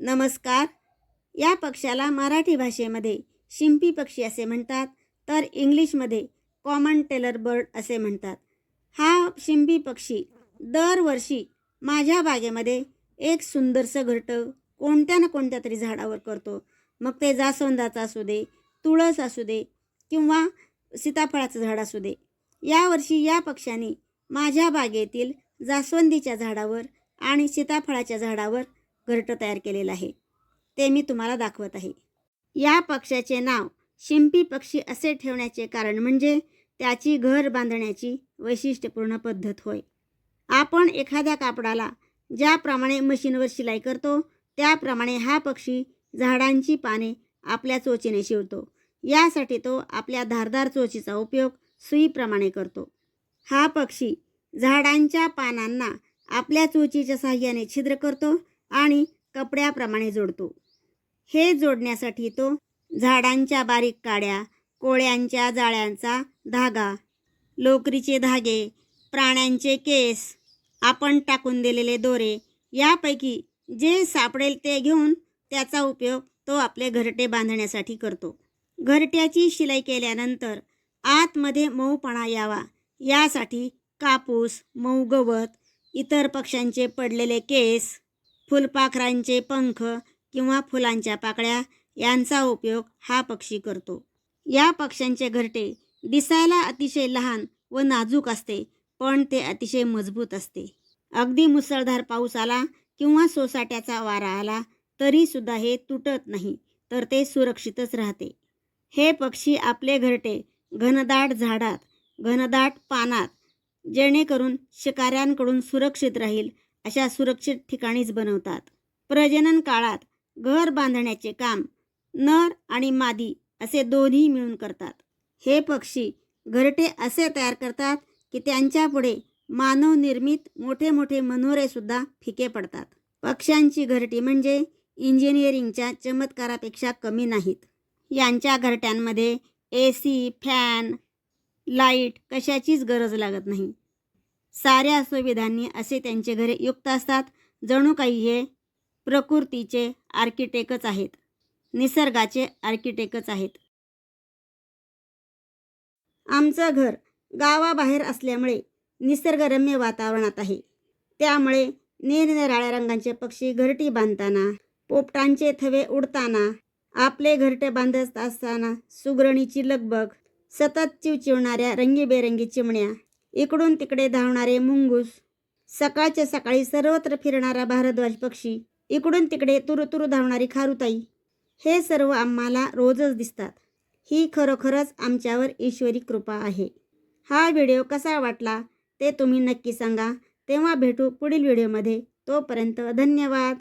नमस्कार. या पक्ष्याला मराठी भाषेमध्ये शिंपी पक्षी असे म्हणतात तर इंग्लिशमध्ये कॉमन टेलर बर्ड असे म्हणतात. हा शिंपी पक्षी दरवर्षी माझ्या बागेमध्ये एक सुंदरसं घरटं कोणत्या ना कोणत्या तरी झाडावर करतो. मग ते जास्वंदाचं असू दे तुळस असू दे किंवा सीताफळाचं झाड असू दे. यावर्षी या पक्ष्याने माझ्या बागेतील जास्वंदीच्या झाडावर आणि सीताफळाच्या झाडावर घरटं तयार केलेलं आहे. ते मी तुम्हाला दाखवत आहे. या पक्ष्याचे नाव शिंपी पक्षी असे ठेवण्याचे कारण म्हणजे त्याची घर बांधण्याची वैशिष्ट्यपूर्ण पद्धत होय. आपण एखाद्या कापडाला ज्याप्रमाणे मशीनवर शिलाई करतो त्याप्रमाणे हा पक्षी झाडांची पाने आपल्या चोचीने शिवतो. यासाठी तो आपल्या धारदार चोचीचा उपयोग सुईप्रमाणे करतो. हा पक्षी झाडांच्या पानांना आपल्या चोचीच्या सहाय्याने छिद्र करतो आणि कपड्याप्रमाणे जोडतो. हे जोडण्यासाठी तो झाडांच्या बारीक काड्या कोळ्यांच्या जाळ्यांचा धागा लोकरीचे धागे प्राण्यांचे केस आपण टाकून दिलेले दोरे यापैकी जे सापडेल ते घेऊन त्याचा उपयोग तो आपले घरटे बांधण्यासाठी करतो. घरट्याची शिलाई केल्यानंतर आतमध्ये मऊपणा यावा. यासाठी कापूस मऊ गवत इतर पक्ष्यांचे पडलेले केस फुलपाखरांचे पंख किंवा फुलांच्या पाकळ्या यांचा उपयोग हा पक्षी करतो. या पक्ष्यांचे घरटे दिसायला अतिशय लहान व नाजूक असते पण ते अतिशय मजबूत असते. अगदी मुसळधार पाऊस आला किंवा सोसाट्याचा वारा आला तरीसुद्धा हे तुटत नाही तर ते सुरक्षितच राहते. हे पक्षी आपले घरटे घनदाट झाडात घनदाट पानात जेणेकरून शिकाऱ्यांकडून सुरक्षित राहील अशा सुरक्षित ठिकाणीच बनवतात. प्रजनन काळात घर बांधण्याचे काम नर आणि मादी असे दोन्ही मिळून करतात. हे पक्षी घरटे असे तयार करतात की त्यांच्यापुढे मानवनिर्मित मोठे मोठे मनोरेसुद्धा फिके पडतात. पक्ष्यांची घरटी म्हणजे इंजिनिअरिंगच्या चमत्कारापेक्षा कमी नाहीत. यांच्या घरट्यांमध्ये ए सी फॅन लाइट कशाचीच गरज लागत नाही. साऱ्या सुविधांनी असे त्यांचे घरे युक्त असतात. जणू काही हे प्रकृतीचे आर्किटेकच आहेत. निसर्गाचे आर्किटेकच आहेत. आमचं घर गावाबाहेर असल्यामुळे निसर्गरम्य वातावरणात आहे. त्यामुळे निरनिराळ्या रंगांचे पक्षी घरटी बांधताना पोपटांचे थवे उडताना आपले घरटे बांधत असताना सुगरणीची लगबग सतत चिवचिवणाऱ्या रंगीबेरंगी चिमण्या इकडून तिकडे धावणारे मुंगूस सकाळच्या सकाळी सर्वत्र फिरणारा भारद्वाज पक्षी इकडून तिकडे तुरुतुरु धावणारी खारुताई. हे सर्व आम्हाला रोजच दिसतात. ही खरोखरच आमच्यावर ईश्वरी कृपा आहे. हा व्हिडिओ कसा वाटला ते तुम्ही नक्की सांगा. तेव्हा भेटू पुढील व्हिडिओमध्ये. तोपर्यंत धन्यवाद.